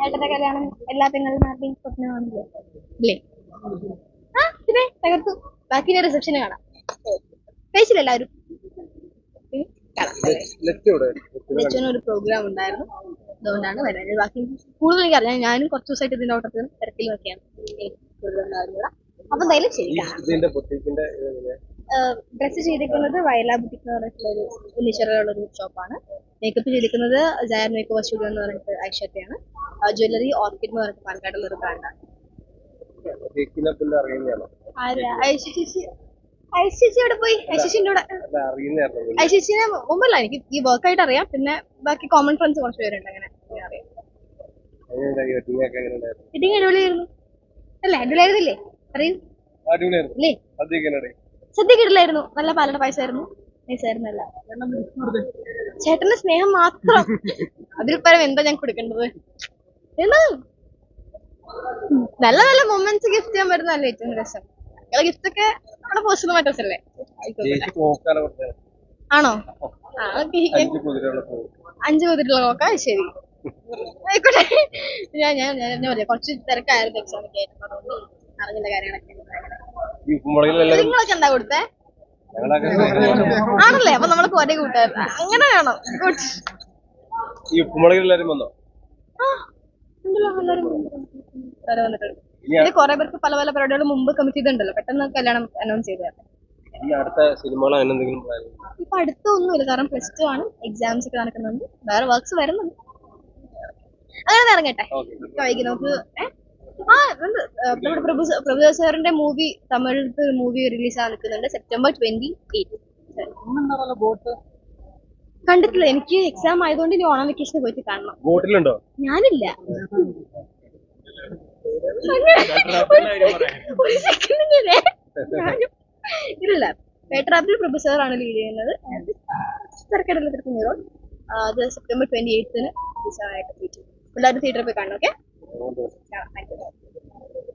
ഏട്ടന്റെ കല്യാണം എല്ലാ പെങ്ങന്മാരുടെയും സ്വപ്നമാണല്ലോ ഇല്ലേ ആ പിന്നെ തകർത്തു ബാക്കി റിസപ്ഷന് കാണാം കഴിച്ചില്ല എല്ലാവരും ഒരു പ്രോഗ്രാം ഉണ്ടായിരുന്നു അതുകൊണ്ടാണ് വരുന്നത് ബാക്കി കൂടുതൽ എനിക്ക് അറിയാം ഞാനും കുറച്ച് ദിവസമായിട്ട് ഇതിന്റെ ഓട്ടത്തിൽ തിരക്കിലും ഒക്കെയാണ് കൂടുതൽ ഉണ്ടായിരുന്നില്ല അപ്പൊ എന്തായാലും ശരി ഡ്രസ്സ് ചെയ്തിരിക്കുന്നത് വയലാ ബുട്ടിക് എന്ന് പറഞ്ഞിട്ടുള്ള ഒരു ഉള്ളിച്ചിറയുള്ള ഒരു ഷോപ്പാണ് മേക്കപ്പ് ചെയ്തിരിക്കുന്നത് ജയർ മേക്കപ്പ് സ്റ്റുഡിയോ എന്ന് പറഞ്ഞിട്ട് ഐശ്വര്യയാണ് ജ്വല്ലറി ഓർക്കിഡ് എന്ന് പറഞ്ഞിട്ട് പാലക്കാടുള്ള ഒരു ബ്രാൻഡാണ് ചേച്ചി അവിടെ പോയി? കൂടെ. മുമ്പല്ല എനിക്ക് ഈ വർക്ക് ആയിട്ട് അറിയാം. പിന്നെ ബാക്കി കോമൺ ഫ്രണ്ട്സ് കുറച്ച് പേരുണ്ട് അങ്ങനെ അറിയാം. അടിപൊളിയായിരുന്നു. അല്ലേ അടിപൊളിയായിരുന്നില്ലേ? അറിയൂ അല്ലേ സദ്യ നല്ല പാലട പായസമായിരുന്നു. നൈസായിരുന്നല്ല ചേട്ടന്റെ സ്നേഹം മാത്രം. അതിൽ പരം എന്താ ഞാൻ കൊടുക്കേണ്ടത്? എന്നാ നല്ല നല്ല മൊമെന്റ്സ് ഗിഫ്റ്റ് ചെയ്യാൻ പറ്റുന്നതല്ലേ ഏറ്റവും രസം. ഞങ്ങളെ ഗിഫ്റ്റ് ഒക്കെ നമ്മുടെ പേഴ്സണൽ മാറ്റേഴ്സ് അല്ലേ? ആണോ? അഞ്ച് കുതിരുള്ള നോക്കാം ശരി. ആയിക്കോട്ടെ. ഞാൻ ഞാൻ ഞാൻ പറയാം. കുറച്ച് തിരക്കായിരുന്നു എക്സാമൊക്കെ ആയിരുന്നു. അറിഞ്ഞില്ല കാര്യങ്ങളൊക്കെ. ഈ ഉപ്പുമുളകിലെല്ലാം നിങ്ങളൊക്കെ എന്താ കൊടുത്തേ? ഞങ്ങളൊക്കെ ആണല്ലേ? അപ്പൊ നമ്മളൊക്കെ ഒരേ കൂട്ടുകാർ അങ്ങനെ വേണം. ഗുഡ്. ഈ ഉപ്പുമുളകിൽ എല്ലാരും വന്നോ? ഇത് കുറെ പേർക്ക് പല പല പരിപാടികൾ മുമ്പ് കമ്മിറ്റ് ചെയ്തിട്ടുണ്ടല്ലോ. പെട്ടെന്ന് കല്യാണം അനൗൺസ് ചെയ്തത് ഈ അടുത്ത അങ്ങനെ എന്തെങ്കിലും ഇപ്പൊ അടുത്തൊന്നുമില്ല. കാരണം പ്ലസ് ടു ആണ്. എക്സാംസ് ഒക്കെ നടക്കുന്നുണ്ട്. വേറെ വർക്ക്സ് വരുന്നുണ്ട്. അങ്ങനെ ഇറങ്ങട്ടെ. വൈകി നമുക്ക്? ആ നമ്മുടെ പ്രഭു സ- സാറിന്റെ മൂവി തമിഴത്ത് മൂവി റിലീസ് ആകാൻ നിൽക്കുന്നുണ്ട് സെപ്റ്റംബർ ട്വന്റി എയ്റ്റ്. കണ്ടിട്ടില്ല എനിക്ക് എക്സാം ആയതുകൊണ്ട് ഇനി ഓണം വെക്കേഷന് പോയിട്ട് കാണണം. ബോട്ടിലുണ്ടോ? ഞാനില്ല. ഒരു സെക്കൻഡ് ഞാനും ഇല്ല. പേട്ടറാപ്പിൽ പ്രൊഫസർ ആണ് ലീഡ് ചെയ്യുന്നത്. തിരക്കെടുള്ള തിരക്കുന്നീറോ അത് സെപ്റ്റംബർ ട്വന്റി എയ്ത്തിന് ആയിട്ട് എല്ലാവരും തിയേറ്ററിൽ പോയി കാണണം ഓക്കെ താങ്ക് യു